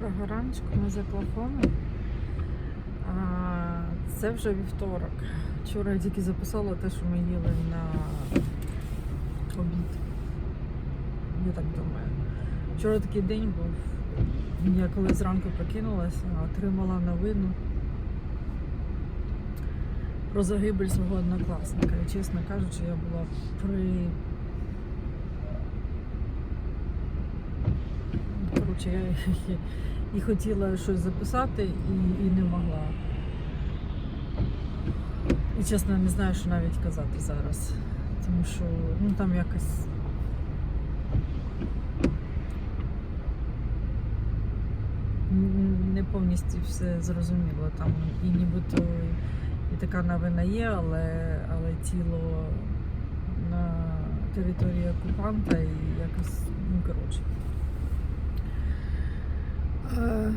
Доброго раночку, ми за плафоном. Це вже вівторок. Вчора я тільки записала те, що ми їли на обід. Я так думаю. Вчора такий день був. Я коли зранку прокинулася, отримала новину про загибель свого однокласника. І чесно кажучи, я була при Коротше, я і- хотіла щось записати і, і не могла. І чесно, не знаю, що навіть казати зараз. Тому що ну там якось. Не повністю все зрозуміло. Там і нібито і така новина є, але, але тіло на території окупанта і якось, ну коротше. Е,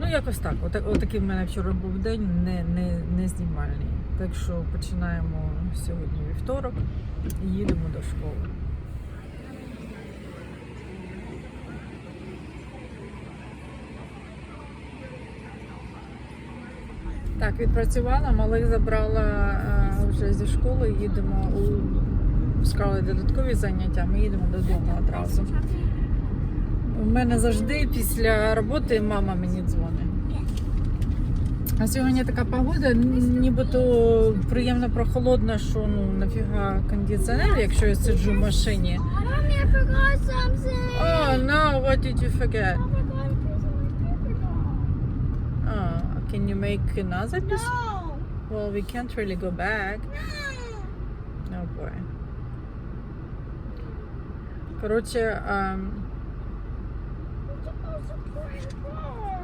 Ну, якось так. Отак, отакий в мене вчора був день, не, не, не знімальний. Так що починаємо сьогодні вівторок і їдемо до школи. Так, відпрацювала, малих забрала е, вже зі школи, їдемо у склали додаткові заняття, ми їдемо додому одразу. У мене завжди після роботи мама мені дзвонить. А сьогодні така погода, нібито приємно прохолодно, що ну нафіга кондиціонер, якщо я сиджу в машині. Oh no, what did you forget? Oh, can you make another piece? No. Well, we can't really go back. No. Oh boy. Коротше, ем,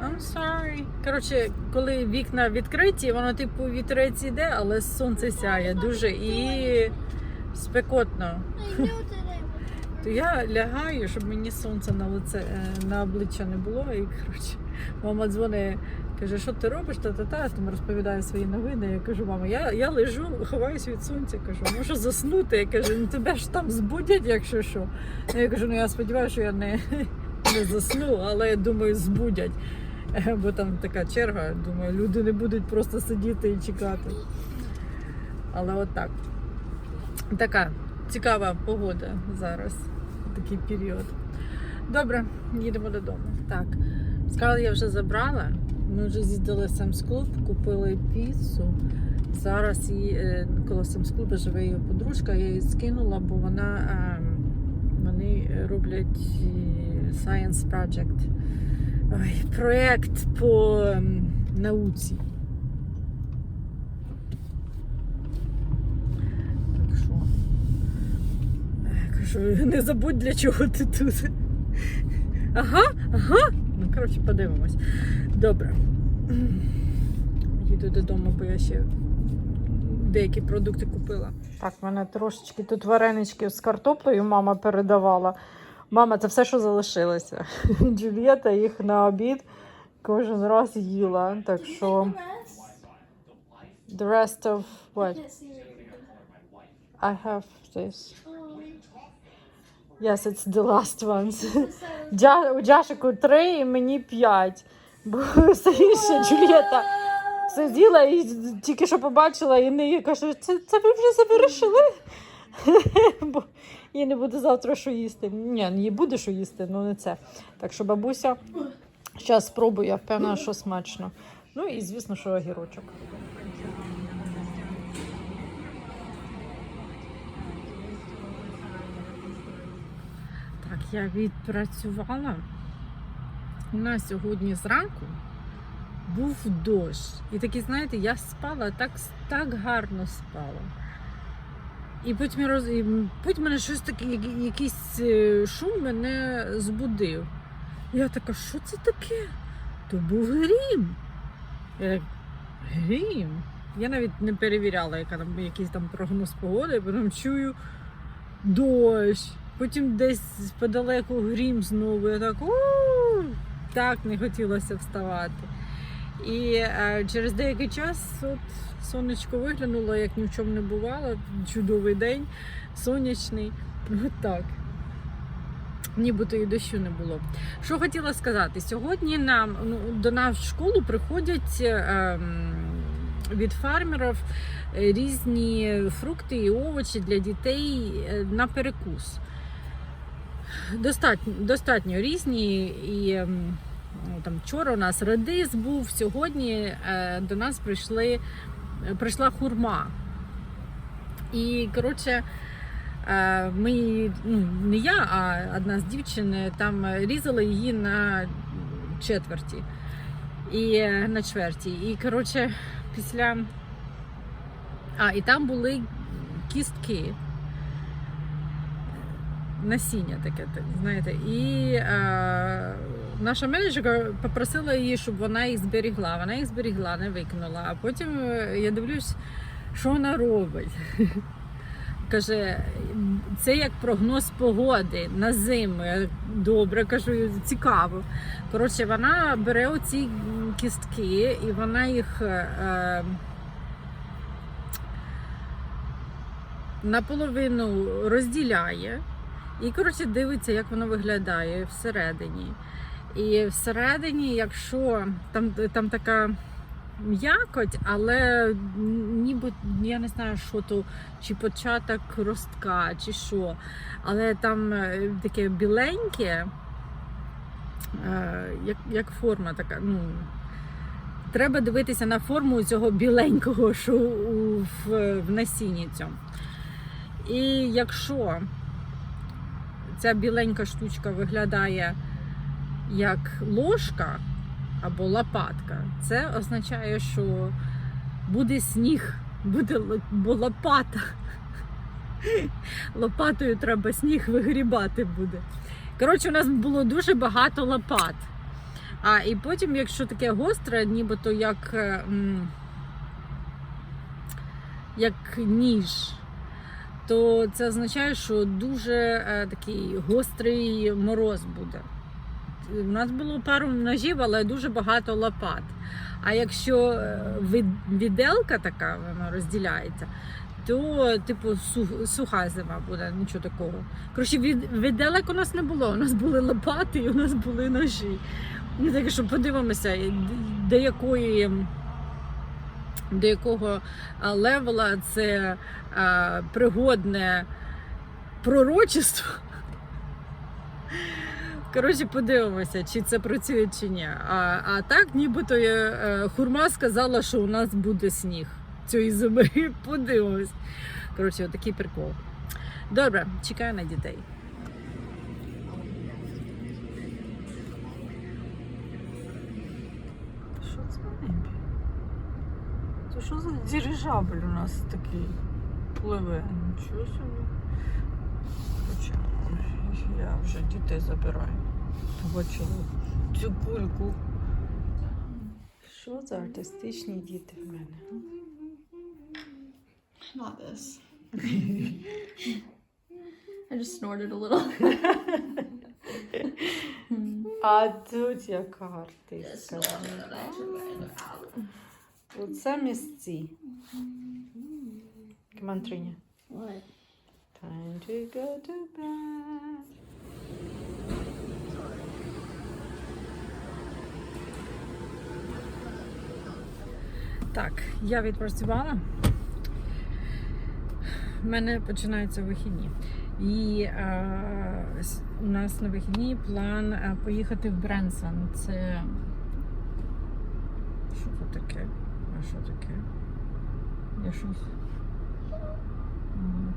I'm sorry. Коротше, коли вікна відкриті, воно типу вітрець іде, але сонце сяє дуже і спекотно. То я лягаю, щоб мені сонце на лице е, на обличчя не було. І коротше, мама дзвонить, каже, що ти робиш? Та та та там розповідає свої новини. Я кажу, мама, я, я лежу, ховаюсь від сонця. Кажу, можу заснути. Я кажу, ну тебе ж там збудять, якщо що. Я кажу, ну я сподіваюся, що я не, не засну, але я думаю, збудять. Бо там така черга, думаю, люди не будуть просто сидіти і чекати. Але от так. Така цікава погода зараз, такий період. Добре, їдемо додому. Так, скал я вже забрала. Ми вже з'їздили в Семс Клуб, купили піцу. Зараз її, е, коло Семс Клуба живе її подружка, я її скинула, бо вона е, вони роблять е, Science Project. Ой, проєкт по ем, науці. Так що. Кажу, не забудь для чого ти тут. Ага, ага. Ну, коротше, подивимось. Добре. Їду додому, бо я ще деякі продукти купила. Так, в мене трошечки тут варенички з картоплею мама передавала. Мама, це все, що залишилося. Джульєта їх на обід кожен раз їла. Так що the rest of what? I have this. Yes, it's the last ones. Джа, у Джашику три і мені п'ять. Бо все інше Джульєта сиділа і тільки що побачила і не каже, це, це ви вже завершили? Їй не буде завтра що їсти. Ні, їй буде що їсти, але не це. Так що бабуся, зараз спробую, я впевнена, що смачно. Ну і звісно, що огірочок. Так, я відпрацювала. У нас сьогодні зранку був дощ. І такий, знаєте, я спала, так, так гарно спала. І потім, роз... і потім мене щось таке, якийсь е, шум мене збудив. Я така, що це таке? То був грім. Я так, грім? Я навіть не перевіряла, яка там, якийсь там прогноз погоди, потім чую дощ. Потім десь подалеку грім знову. Я так у так не хотілося вставати. І е, через деякий час от сонечко виглянуло, як ні в чому не бувало. Чудовий день, сонячний. От так. Нібито і дощу не було. Що хотіла сказати, сьогодні нам ну, до нас в школу приходять ем, від фермерів е, різні фрукти і овочі для дітей е, на перекус. Достатньо, достатньо різні. І ем, ну, там вчора у нас редис був, сьогодні е, до нас прийшли, е, прийшла хурма. І коротше. Е, Ми, ну не я, а одна з дівчин там різала її на четверті і на чверті. І коротше, після. А, і там були кістки. Насіння таке, знаєте. І е, наша менеджерка попросила її, щоб вона їх зберігла. Вона їх зберігла, не викинула. А потім е, я дивлюсь, що вона робить. Каже, це як прогноз погоди на зиму. Я добре кажу, цікаво. Коротше, вона бере оці кістки і вона їх е, наполовину розділяє. І коротше дивиться, як воно виглядає всередині. І всередині, якщо там, там така м'якоть, але ніби я не знаю, що то, чи початок ростка, чи що. Але там е, таке біленьке, е, як, як форма така. ну, Треба дивитися на форму цього біленького, що в, в насінні цьому. І якщо ця біленька штучка виглядає як ложка або лопатка, це означає, що буде сніг, буде лопата. Лопатою треба сніг вигрібати буде. Коротше, у нас було дуже багато лопат. А і потім, якщо таке гостре, нібито як, е, як ніж, то це означає, що дуже е, такий гострий мороз буде. У нас було пару ножів, але дуже багато лопат. А якщо е, віделка така, вона розділяється, то типу суха зима буде, нічого такого. Коротше, від, віделек у нас не було. У нас були лопати і у нас були ножі. Ну, так що подивимося, до якої. До якого левела це а, пригодне пророчество. Коротше, подивимося, чи це працює чи ні. А, а так, нібито е, хурма сказала, що у нас буде сніг цієї зими. Подивимось. Коротше, отакий прикол. Добре, чекаю на дітей. Що це? Це що за дирижабль у нас такий пливе? Нічого собі. Я вже дітей забираю. Побачила цю кульку. Що за артистичні діти в мене? Not this. I just snorted a little. А тут яка артистка. Оце місці. Комантриня. What? Time to go to bed. Так, я відпрацювала. У мене починаються вихідні. І е, у нас на вихідні план е, поїхати в Бренсон. Це. Що це таке? А що таке? Я щось.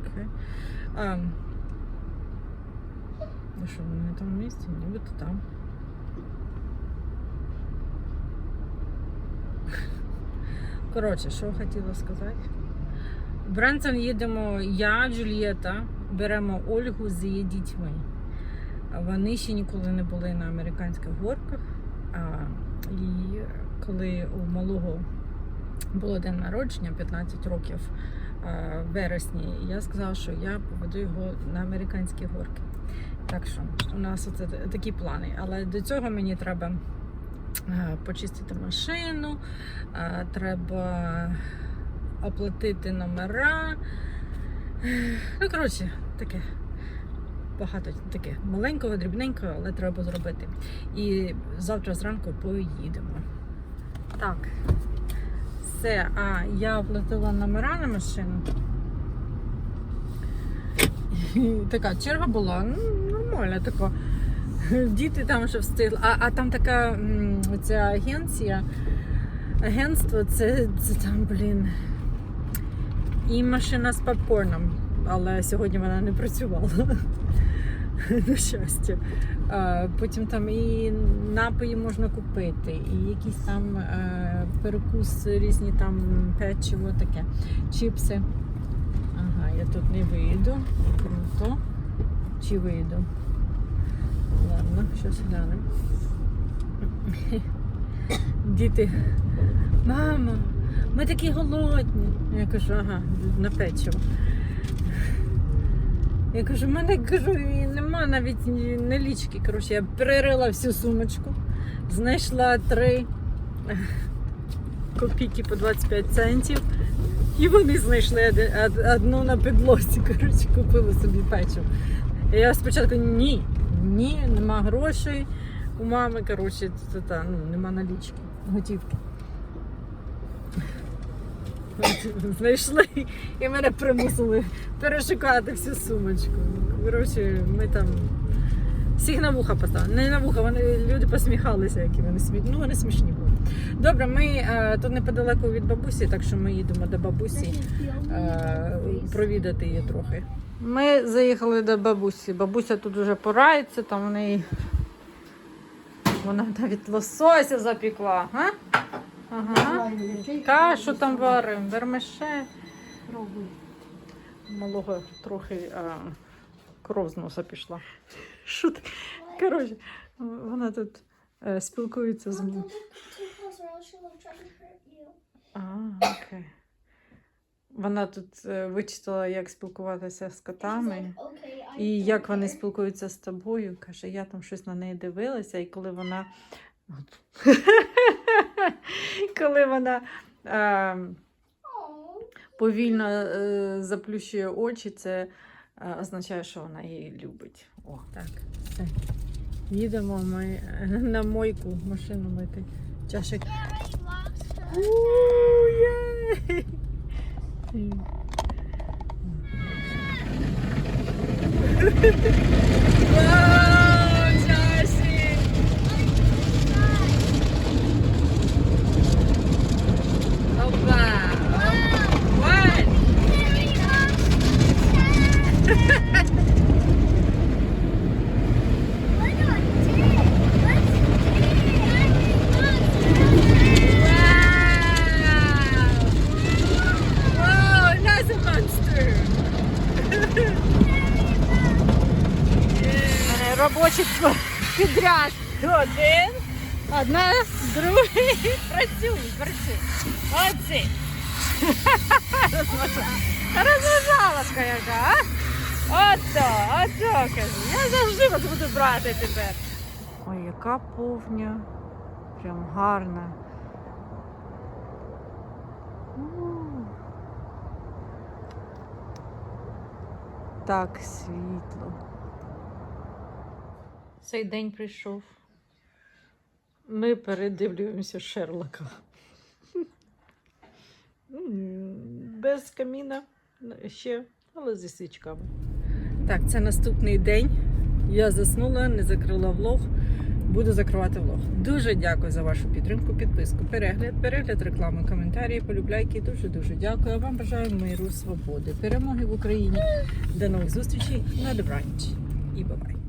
Окей. А, ну що, ми не в тому місці? Нібито там. Коротше, що хотіла сказати? В Бренсон їдемо я, Джульєта, беремо Ольгу з її дітьми. Вони ще ніколи не були на американських горках. А, і коли у малого було день народження, 15 років вересні, я сказала, що я поведу його на американські горки. Так що у нас оце такі плани. Але до цього мені треба е, почистити машину, е, треба оплатити номера. Ну, коротше, таке. багато таких маленького, дрібненького, але треба зробити. І завтра зранку поїдемо. Так. Все, а я оплатила номера на машину. І така черга була, ну, нормальна така. Діти там вже встигли. А, а там така ця агенція, агентство, це, це там, блін. І машина з попкорном, але сьогодні вона не працювала. На щастя. Потім там і напої можна купити, і якісь там е, перекуси, різні там печиво таке, чіпси. Ага, я тут не вийду. Круто. Чи вийду? Ладно, щось глянемо. Діти. Мамо, ми такі голодні. Я кажу, ага, на печиво. Я кажу, в мене кажу, нема навіть налічки. Коротше, я перерила всю сумочку, знайшла три копійки по 25 центів. І вони знайшли одну на підлозі, коротше, купили собі печиво. Я спочатку ні, ні, нема грошей у мами, коротше, це та, ну, нема налічки, готівки. Знайшли і мене примусили перешукати всю сумочку. Коротше, ми там всіх на вуха поставили. Не на вуха, вони люди посміхалися, які вони смішні. Ну, вони смішні були. Добре, ми е, тут неподалеку від бабусі, так що ми їдемо до бабусі е, провідати її трохи. Ми заїхали до бабусі. Бабуся тут вже порається, там в неї вона навіть лосося запікла. А? Ага. Кашу там варимо, вермише. Малого трохи а, кров з носа пішла. Що ти? Коротше, вона тут е, спілкується з мною. А, окей. Вона тут е, вичитала, як спілкуватися з котами. І як вони спілкуються з тобою, каже, я там щось на неї дивилася, і коли вона. коли вона е, повільно е, заплющує очі, це е, означає, що вона її любить. О, так, все. Їдемо ми на мойку машину мити. Чашик. Одна, другий. Працюй, працюй. Оці. Розважалочка яка, а? Ото, ото, кажу. Я завжди вас буду брати тепер. Ой, яка повня. Прям гарна. Так світло. Цей день прийшов. Ми передивлюємося Шерлока. Без каміна ще, але зі свічками. Так, це наступний день. Я заснула, не закрила влог. Буду закривати влог. Дуже дякую за вашу підтримку, підписку, перегляд, перегляд реклами, коментарі, полюбляйки. Дуже дуже дякую. Вам бажаю миру, свободи, перемоги в Україні. До нових зустрічей на добраніч і бувай!